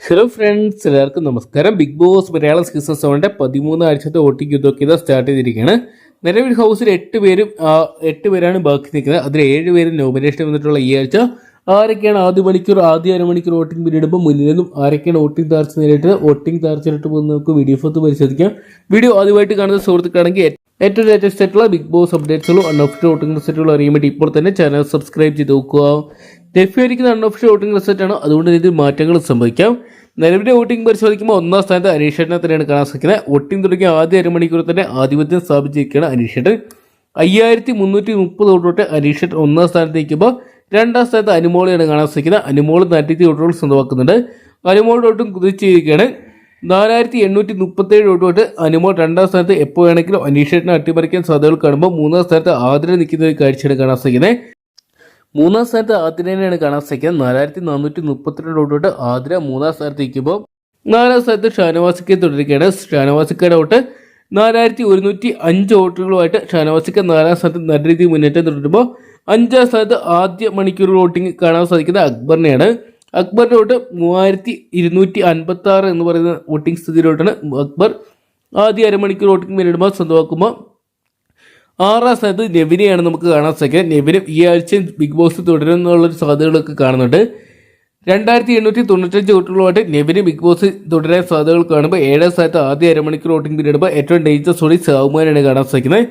Hello friends എല്ലാവർക്കും നമസ്കാരം. Bigg Boss Malayalam season സെവന്റെ പതിമൂന്ന് ആഴ്ചത്തെ വോട്ടിംഗ് യുദ്ധമൊക്കെ ഇതാ സ്റ്റാർട്ട് ചെയ്തിരിക്കുകയാണ്. നിലവിൽ ഹൗസിൽ എട്ട് പേരും എട്ട് പേരാണ് ബാക്കി നിൽക്കുന്നത്. അതിൽ ഏഴ് പേര് നോമിനേഷൻ വന്നിട്ടുള്ള ഈ ആഴ്ച. ആരൊക്കെയാണ് ആദ്യ മണിക്കൂർ ആദ്യ അരമണിക്കൂർ വോട്ടിംഗ് പിന്നിടുമ്പോൾ മുന്നിൽ നിന്നും ആരൊക്കെയാണ് വോട്ടിംഗ് താർച്ച നേരിട്ട് വോട്ടിംഗ് താർച്ചയായിട്ട് പോകുന്ന നമുക്ക് വീഡിയോ ഫോത്ത് പരിശോധിക്കാം. വീഡിയോ ആദ്യമായിട്ട് കാണുന്ന സുഹൃത്തുക്കളാണെങ്കിൽ ഏറ്റവും ലേറ്റസ്റ്റ് ആയിട്ടുള്ള ബിഗ് ബോസ് അപ്ഡേറ്റ്സുകളും അൺഒഫീഷ്യൽ വോട്ടിംഗ് റിസൾട്ടുകളും അറിയാൻ വേണ്ടി ഇപ്പോൾ തന്നെ ചാനൽ സബ്സ്ക്രൈബ് ചെയ്ത് നോക്കുക. ലഭ്യമായിരിക്കുന്ന അൺഒഫീഷ്യൽ വോട്ടിംഗ് റിസൾട്ടാണ് അതുകൊണ്ട് ഇതിൽ മാറ്റങ്ങൾ സംഭവിക്കാം. നിലവിലെ വോട്ടിംഗ് പരിശോധിക്കുമ്പോൾ ഒന്നാം സ്ഥാനത്ത് അനീഷേട്ടനെ തന്നെയാണ് കാണാൻ സാധിക്കുന്നത്. വോട്ടിംഗ് തുടങ്ങിയ ആദ്യ അരമണിക്കൂർ തന്നെ ആധിപത്യം സ്ഥാപിച്ചിരിക്കുകയാണ് അനീഷേട്ടൻ അയ്യായിരത്തി മുന്നൂറ്റി മുപ്പത് വോട്ടോട്ട് അനീഷേട്ടൻ ഒന്നാം സ്ഥാനത്ത് നിൽക്കുമ്പോൾ രണ്ടാം സ്ഥാനത്ത് അനുമോളെയാണ് കാണാൻ സാധിക്കുന്നത്. അനുമോൾ നാട്ടിത്തി വോട്ടുകൾ സ്വന്തമാക്കുന്നുണ്ട്. അനുമോളുടെ വോട്ടും കുതിച്ചിരിക്കുകയാണ് നാലായിരത്തി എണ്ണൂറ്റി മുപ്പത്തേഴ് വോട്ടോട്ട് അനുമോൾ രണ്ടാം സ്ഥാനത്ത് എപ്പോൾ വേണമെങ്കിലും അനീഷേട്ടനെ അട്ടിമറിക്കാൻ സാധ്യതകൾ കാണുമ്പോൾ മൂന്നാം സ്ഥാനത്ത് ആദരം നിൽക്കുന്ന ഒരു കാഴ്ചയാണ് കാണാൻ സാധിക്കുന്നത്. മൂന്നാം സ്ഥാനത്ത് ആതിരനെയാണ് കാണാൻ സാധിക്കുന്നത് നാലായിരത്തി നാനൂറ്റി മുപ്പത്തിരണ്ട് ഔട്ടോട്ട് ആതിര മൂന്നാം സ്ഥാനത്ത് നിൽക്കുമ്പോൾ നാലാം സ്ഥാനത്ത് ഷാനവാസിക്ക തുടരുകയാണ്. ഷാനവാസിക്കയുടെ ഔട്ട് നാലായിരത്തി ഒരുന്നൂറ്റി അഞ്ച് വോട്ടുകളുമായിട്ട് ഷാനവാസിക്ക നാലാം സ്ഥാനത്ത് നല്ല രീതിയിൽ മുന്നേറ്റം തുടരുമ്പോൾ അഞ്ചാം സ്ഥാനത്ത് ആദ്യ മണിക്കൂർ വോട്ടിംഗ് കാണാൻ സാധിക്കുന്നത് അക്ബറിനെയാണ്. അക്ബറിന്റെ വോട്ട് മൂവായിരത്തി ഇരുന്നൂറ്റി അൻപത്തി ആറ് എന്ന് പറയുന്ന വോട്ടിംഗ് സ്ഥിതിയിലോട്ടാണ് അക്ബർ. ആദ്യ അരമണിക്കൂർ വോട്ടിംഗ് നേരിടുമ്പോൾ സ്വന്തമാക്കുമ്പോൾ ആറാം സ്ഥാനത്ത് നെവിനെയാണ് നമുക്ക് കാണാൻ സാധിക്കുന്നത്. നെവിനും ഈ ആഴ്ച ബിഗ് ബോസ് തുടരും എന്നുള്ളൊരു സാധ്യതകളൊക്കെ കാണുന്നുണ്ട്. രണ്ടായിരത്തി എണ്ണൂറ്റി തൊണ്ണൂറ്റഞ്ച് വോട്ടുകളുമായിട്ട് നെവിന് ബിഗ് ബോസ് തുടരാൻ സാധ്യതകൾ കാണുമ്പോൾ ഏഴാം സ്ഥാനത്ത് ആദ്യ അരമണിക്കൂർ വോട്ടിംഗ് പിന്നിടുമ്പോൾ ഏറ്റവും ഡേഞ്ചർ സോറി സാവുമാനാണ് കാണാൻ സാധിക്കുന്നത്.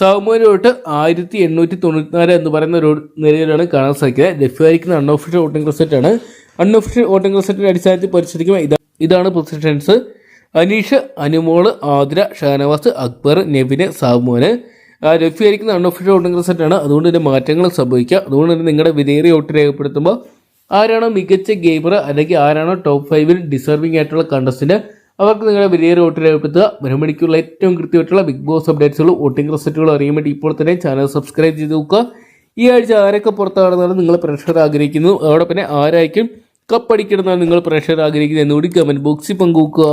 സാവുമാന് വോട്ട് ആയിരത്തി എണ്ണൂറ്റി തൊണ്ണൂറ്റിനാല് എന്ന് പറയുന്ന ഒരു നിലയിലാണ് കാണാൻ സാധിക്കുന്നത്. ലഭ്യമായിരിക്കുന്ന അൺഒഫീഷ്യൽ വോട്ടിംഗ് റിസൾട്ടാണ് അൺഒഫീഷ്യൽ വോട്ടിംഗ് റിസൾട്ടിന്റെ അടിസ്ഥാനത്തിൽ പരിശോധിക്കുമ്പോൾ ഇതാ ഇതാണ് പൊസിഷൻസ് അനീഷ് അനുമോൾ ആതിര ഷാനവാസ് അക്ബർ നെവിന് സാവുമോന്. ലഭ്യമായിരിക്കുന്ന അൺഒഫീഷ്യൽ വോട്ടിംഗ് ആണ്. അതുകൊണ്ട് തന്നെ മാറ്റങ്ങൾ സംഭവിക്കുക അതുകൊണ്ട് തന്നെ നിങ്ങളുടെ വിലയേറിയ വോട്ട് രേഖപ്പെടുത്തുമ്പോൾ ആരാണോ മികച്ച ഗെയിമർ അല്ലെങ്കിൽ ആരാണോ ടോപ്പ് ഫൈവിൽ ഡിസർവിംഗ് ആയിട്ടുള്ള കണ്ടസ്റ്റന്റ് അവർക്ക് നിങ്ങളുടെ വിലയേറിയ വോട്ട് രേഖപ്പെടുത്തുക. ഒരു ഏറ്റവും കൃത്യമായിട്ടുള്ള ബിഗ് ബോസ് അപ്ഡേറ്റ്സുകളും വോട്ടിംഗ് റിസൾട്ടുകളും അറിയാൻ വേണ്ടി ഇപ്പോൾ തന്നെ ചാനൽ സബ്സ്ക്രൈബ് ചെയ്ത് നോക്കുക. ഈ ആഴ്ച ആരൊക്കെ പുറത്താണെന്നാണ് നിങ്ങൾ പ്രഷർ ആഗ്രഹിക്കുന്നു അതോടെ പിന്നെ ആരായിരിക്കും കപ്പടിക്കണമെന്നാണ് നിങ്ങൾ പ്രഷർ ആഗ്രഹിക്കുന്നത്. എന്നുകൂടി കമന്റ് ബോക്സിൽ പങ്കുവെക്കുക.